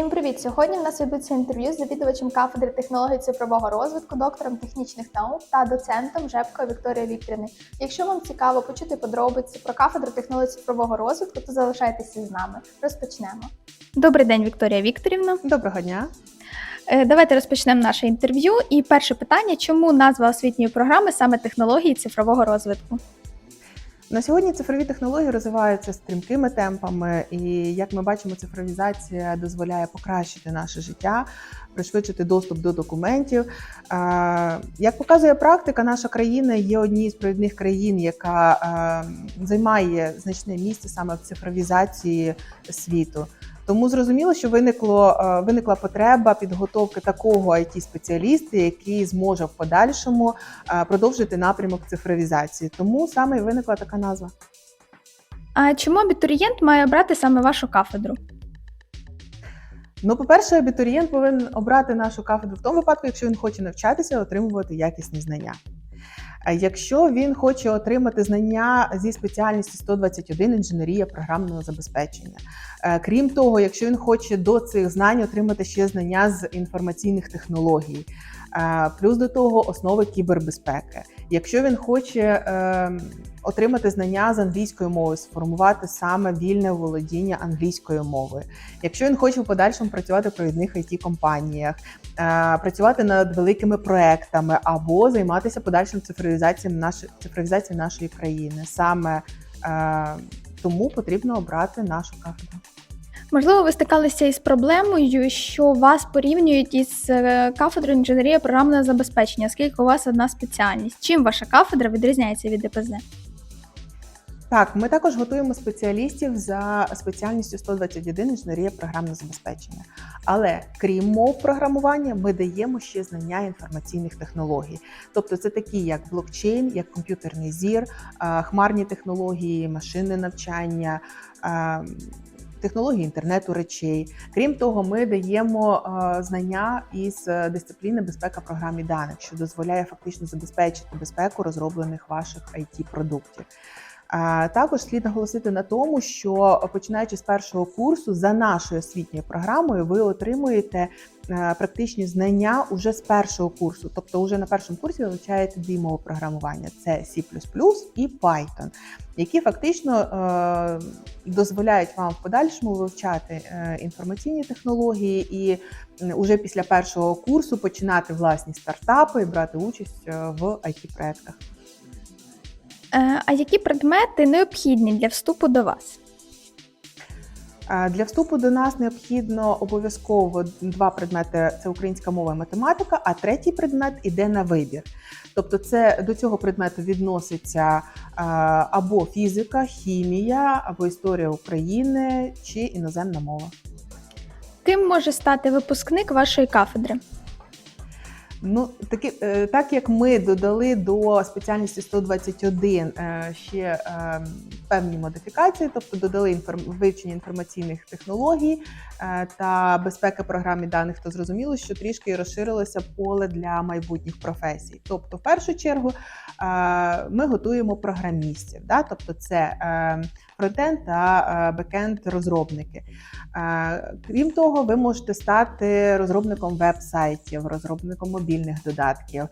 Всім привіт! Сьогодні в нас ведуться інтерв'ю з завідувачем кафедри технологій цифрового розвитку, доктором технічних наук та доцентом Жепкою Вікторією Вікторівною. Якщо вам цікаво почути подробиці про кафедру технологій цифрового розвитку, то залишайтеся з нами. Розпочнемо. Добрий день, Вікторія Вікторівна. Доброго дня. Е, Давайте розпочнемо наше інтерв'ю. І перше питання: чому назва освітньої програми саме технології цифрового розвитку? На сьогодні цифрові технології розвиваються стрімкими темпами, і як ми бачимо, цифровізація дозволяє покращити наше життя, пришвидшити доступ до документів. Як показує практика, наша країна є однією з провідних країн, яка е, займає значне місце саме в цифровізації світу. Тому зрозуміло, що виникло е, виникла потреба підготовки такого it спеціаліста який зможе в подальшому е, продовжити напрямок цифровізації. Тому саме і виникла така назва. А чому абітурієнт має обрати саме вашу кафедру? Ну, по-перше, абітурієнт повинен обрати нашу кафедру в тому випадку, якщо він хоче навчатися, отримувати якісні знання. А Якщо він хоче отримати знання зі спеціальності 121 інженерія програмного забезпечення, Е, крім того, якщо він хоче до цих знань отримати ще знання з інформаційних технологій, е, плюс до того основи кібербезпеки. Якщо він хоче е, отримати знання з англійської мови, сформувати саме вільне володіння англійською мовою. Якщо він хоче в подальшому працювати в провідних it компаніях е, працювати над великими проектами або займатися подальшим цифровізацією нашої цифровізацією нашої країни, саме е, тому потрібно обрати нашу кафедру. Можливо, ви стикалися із проблемою, що вас порівнюють із е, кафедрою інженерія програмного забезпечення, оскільки у вас одна спеціальність. Чим ваша кафедра відрізняється від ДПЗ? Так, ми також готуємо спеціалістів за спеціальністю 121 інженерія програмного забезпечення. Але крім мов програмування, ми даємо ще знання інформаційних технологій. Тобто, це такі, як блокчейн, як комп'ютерний зір, хмарні технології, машинне навчання. Е, Технології інтернету речей. Крім того, ми даємо е, знання із е, дисципліни безпека програмі даних, що дозволяє фактично забезпечити безпеку розроблених ваших it продуктів. Також слід наголосити на тому, що починаючи з першого курсу за нашою освітньою програмою, ви отримуєте е, практичні знання уже з першого курсу. Тобто, вже на першому курсі ви вивчаєте дві мови програмування: це C++ і Python, які фактично е, дозволяють вам в подальшому вивчати е, інформаційні технології і уже після першого курсу починати власні стартапи і брати участь е, в it проектах Е, А які предмети необхідні для вступу до вас? Для вступу до нас необхідно обов'язково два предмети: це українська мова і математика, а третій предмет іде на вибір. Тобто, це до цього предмету відноситься або фізика, хімія, або історія України чи іноземна мова. Ким може стати випускник вашої кафедри? Ну, таки, е, так як ми додали до спеціальності 121 е, ще е, певні модифікації, тобто додали інформ... вивчення інформаційних технологій е, та безпеки програмі даних, то зрозуміло, що трішки розширилося поле для майбутніх професій. Тобто, в першу чергу, е, ми готуємо програмістів, да? тобто це е, фронтенд та бекенд розробники. Крім того, ви можете стати розробником веб-сайтів, розробником мобільних додатків.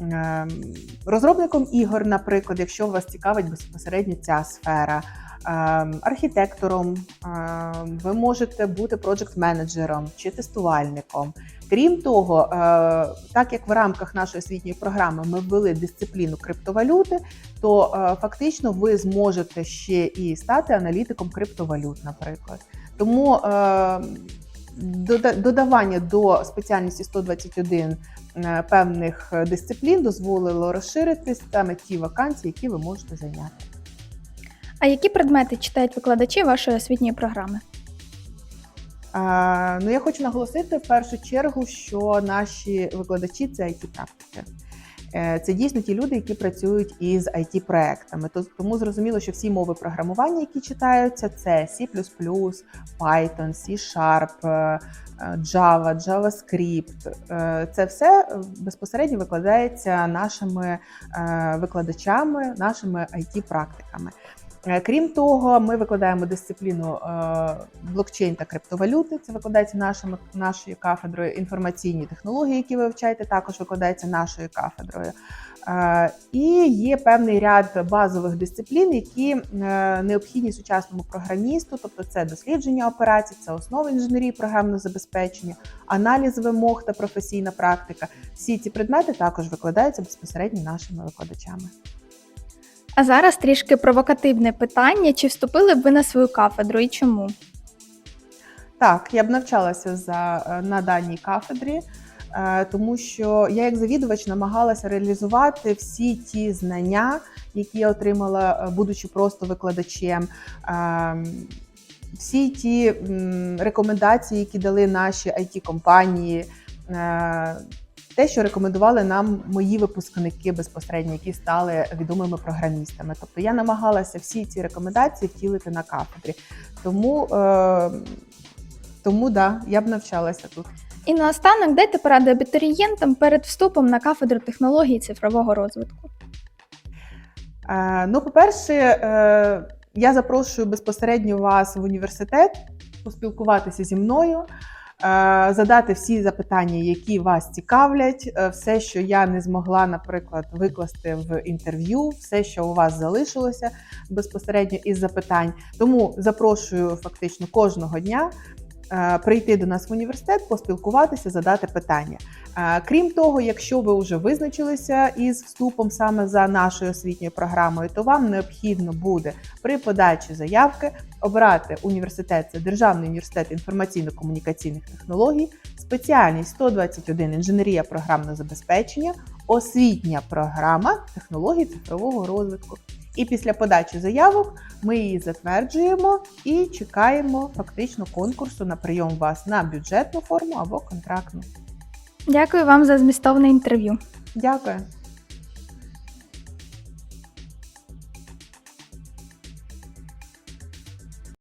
Е, Розробником ігор, наприклад, якщо вас цікавить безпосередньо ця сфера, е, архітектором, е, ви можете бути проджект-менеджером чи тестувальником. Крім того, е, так як в рамках нашої освітньої програми ми ввели дисципліну криптовалюти, то е, фактично ви зможете ще і стати аналітиком криптовалют, наприклад. Тому додавання до спеціальності 121 е, певних дисциплін дозволило розширити саме ті вакансії, які ви можете зайняти. А які предмети читають викладачі вашої освітньої програми? А, ну, я хочу наголосити в першу чергу, що наші викладачі це it практики. Е, Це дійсно ті люди, які працюють із it проектами Тому зрозуміло, що всі мови програмування, які читаються, це C++, Python, C-Sharp, е, Java, JavaScript. Е, Це все безпосередньо викладається нашими е, викладачами, нашими it практиками Е, Крім того, ми викладаємо дисципліну е, блокчейн та криптовалюти. Це викладається нашими нашою кафедрою. Інформаційні технології, які ви вивчаєте, також викладається нашою кафедрою. Е, І є певний ряд базових дисциплін, які е, необхідні сучасному програмісту, тобто це дослідження операцій, це основи інженерії програмного забезпечення, аналіз вимог та професійна практика. Всі ці предмети також викладаються безпосередньо нашими викладачами. А зараз трішки провокативне питання: чи вступили б ви на свою кафедру і чому? Так, я б навчалася за е, на даній кафедрі, е, тому що я як завідувач намагалася реалізувати всі ті знання, які я отримала, е, будучи просто викладачем. Всі ті рекомендації, які дали наші it компанії те, що рекомендували нам мої випускники безпосередньо, які стали відомими програмістами. Тобто я намагалася всі ці рекомендації втілити на кафедрі. Тому, е, тому да, я б навчалася тут. І наостанок дайте поради абітурієнтам перед вступом на кафедру технологій цифрового розвитку. Е, ну, по-перше, е, я запрошую безпосередньо вас в університет поспілкуватися зі мною, задати всі запитання, які вас цікавлять, е, все, що я не змогла, наприклад, викласти в інтерв'ю, все, що у вас залишилося безпосередньо із запитань. Тому запрошую фактично кожного дня. Е, Прийти до нас в університет, поспілкуватися, задати питання. Е, Крім того, якщо ви вже визначилися із вступом саме за нашою освітньою програмою, то вам необхідно буде при подачі заявки обрати університет, це Державний університет інформаційно-комунікаційних технологій, спеціальність 121 інженерія програмного забезпечення, освітня програма технологій цифрового розвитку. І після подачі заявок ми її затверджуємо і чекаємо фактично конкурсу на прийом вас на бюджетну форму або контрактну. Дякую вам за змістовне інтерв'ю. Дякую.